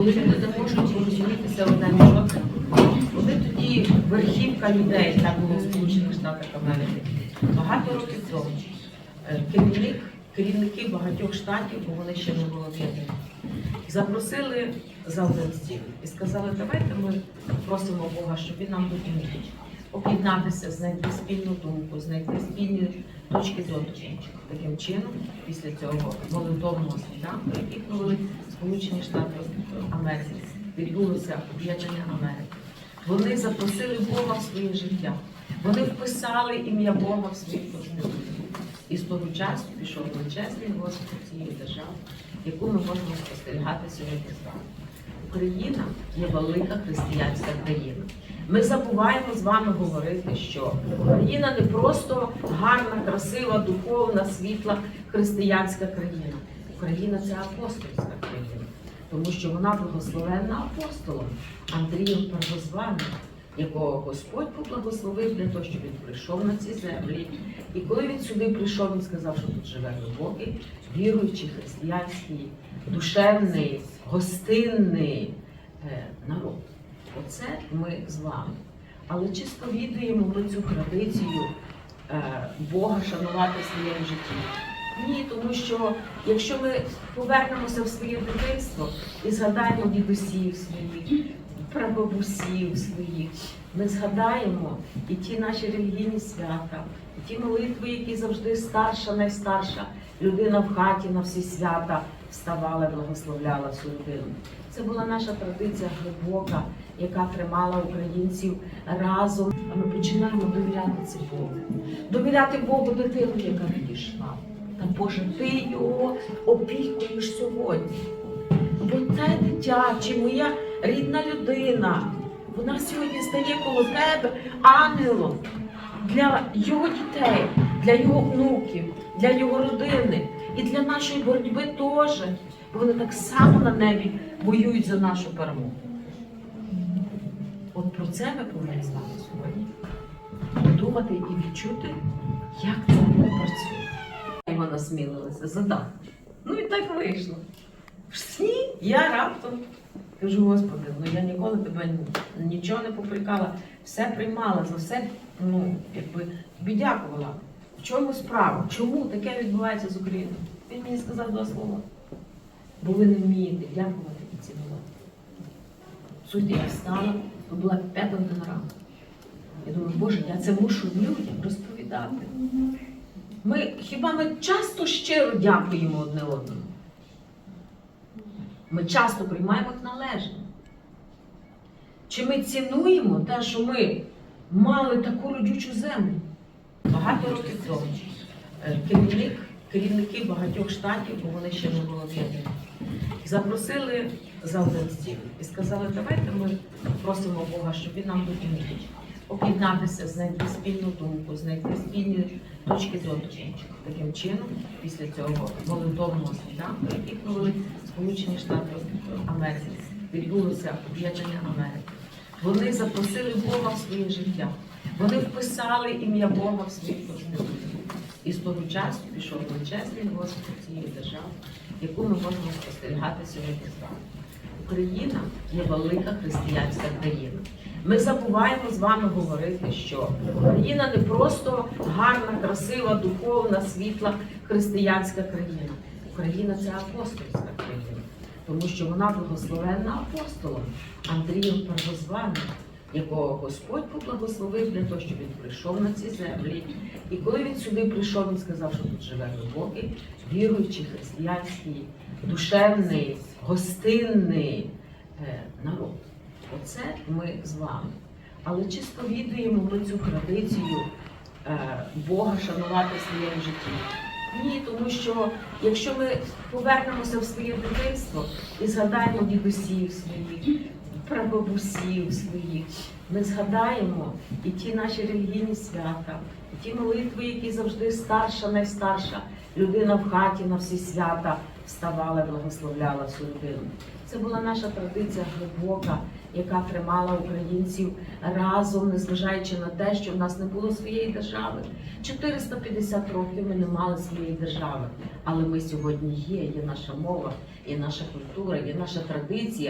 Коли люди не можуть порозумітися одне між одним, коли тоді верхівка людей, так було в Сполучених Штатах Америки, багато років тому. е, Керівник, керівники багатьох штатів, бо вони ще не були об'єднані, запросили за один стіл і сказали, давайте ми просимо Бога, щоб він нам допоміг об'єднатися, знайти спільну думку, знайти спільні точки зору. Таким чином, після цього молитовного світанку, який провели Сполучені Штати Америки, відбулося об'єднання Америки. Вони запросили Бога в своє життя. Вони вписали ім'я Бога в свій конституцію. І з того часу пішов величезний розвиток цієї держави, яку ми можемо спостерігати сьогодні з вами. Україна є велика християнська країна. Ми забуваємо з вами говорити, що Україна не просто гарна, красива, духовна, світла християнська країна. Україна це апостольська країна, тому що вона благословенна апостолом Андрієм Первозваним, якого Господь поблагословив для того, щоб він прийшов на ці землі. І коли він сюди прийшов, він сказав, що тут живе глибокий, віруючий, християнський, душевний, гостинний е, народ. Оце ми з вами. Але чи сповідуємо ми цю традицію е, Бога шанувати в своєму житті? Ні, тому що якщо ми повернемося в своє дитинство і згадаємо дідусів своїх, прабабусів своїх, ми згадаємо і ті наші релігійні свята, і ті молитви, які завжди старша, найстарша людина в хаті на всі свята вставала, благословляла всю людину. Це була наша традиція глибока, яка тримала українців разом. А ми починаємо довіряти це Богу. Довіряти Богу дитину, яка відійшла. Та Боже, ти його опікуєш сьогодні. Бо це дитя, чи моя рідна людина, вона сьогодні стає коло тебе ангелом для його дітей, для його внуків, для його родини і для нашої боротьби теж. Бо вони так само на небі воюють за нашу перемогу. От про це ми повинні з вами сьогодні подумати і відчути, як це працює. І вона смілилася задати. Ну і так вийшло. В сні я раптом кажу, Господи, ну я ніколи тебе нічого не попрекала, все приймала, за все ну, якби, тобі дякувала. В чому справа? Чому таке відбувається з Україною? Він мені сказав два слова. Бо ви не вмієте дякувати і цінувати. Суть я встала, то була п'ята година ранку. Я думаю, Боже, я це мушу людям розповідати. Ми хіба ми часто щиро дякуємо одне одному? Ми часто приймаємо як належне. Чи ми цінуємо те, що ми мали таку родючу землю? Багато років тому е, керівник, керівники багатьох штатів, бо вони ще не були об'єднані, запросили за один і сказали, давайте ми просимо Бога, щоб він нам допоміг об'єднатися, знайти спільну думку, знайти спільні точки зору. Таким чином, після цього молитовного світанку, який провели Сполучені Штати Америки, відбулося об'єднання Америки. Вони запросили Бога в своє життя. Вони вписали ім'я Бога в свій конституцію. І з того часу пішов величезний розвиток цієї держави, яку ми можемо спостерігати сьогодні з вами. Україна є велика християнська країна. Ми забуваємо з вами говорити, що Україна не просто гарна, красива, духовна, світла християнська країна. Україна це апостольська країна, тому що вона благословенна апостолом Андрієм Первозваним, якого Господь поблагословив для того, щоб він прийшов на ці землі. І коли він сюди прийшов, він сказав, що тут живе глибокий, віруючий, християнський, душевний, гостинний е, народ. Оце ми з вами. Але чи сповідуємо ми цю традицію е, Бога шанувати в своєму житті? Ні, тому що якщо ми повернемося в своє дитинство і згадаємо дідусів своїх, прабабусів своїх, ми згадаємо і ті наші релігійні свята, і ті молитви, які завжди старша, найстарша людина в хаті на всі свята вставала, благословляла всю людину. Це була наша традиція глибока, яка тримала українців разом, незважаючи на те, що в нас не було своєї держави. 450 років ми не мали своєї держави, але ми сьогодні є. Є наша мова, є наша культура, є наша традиція.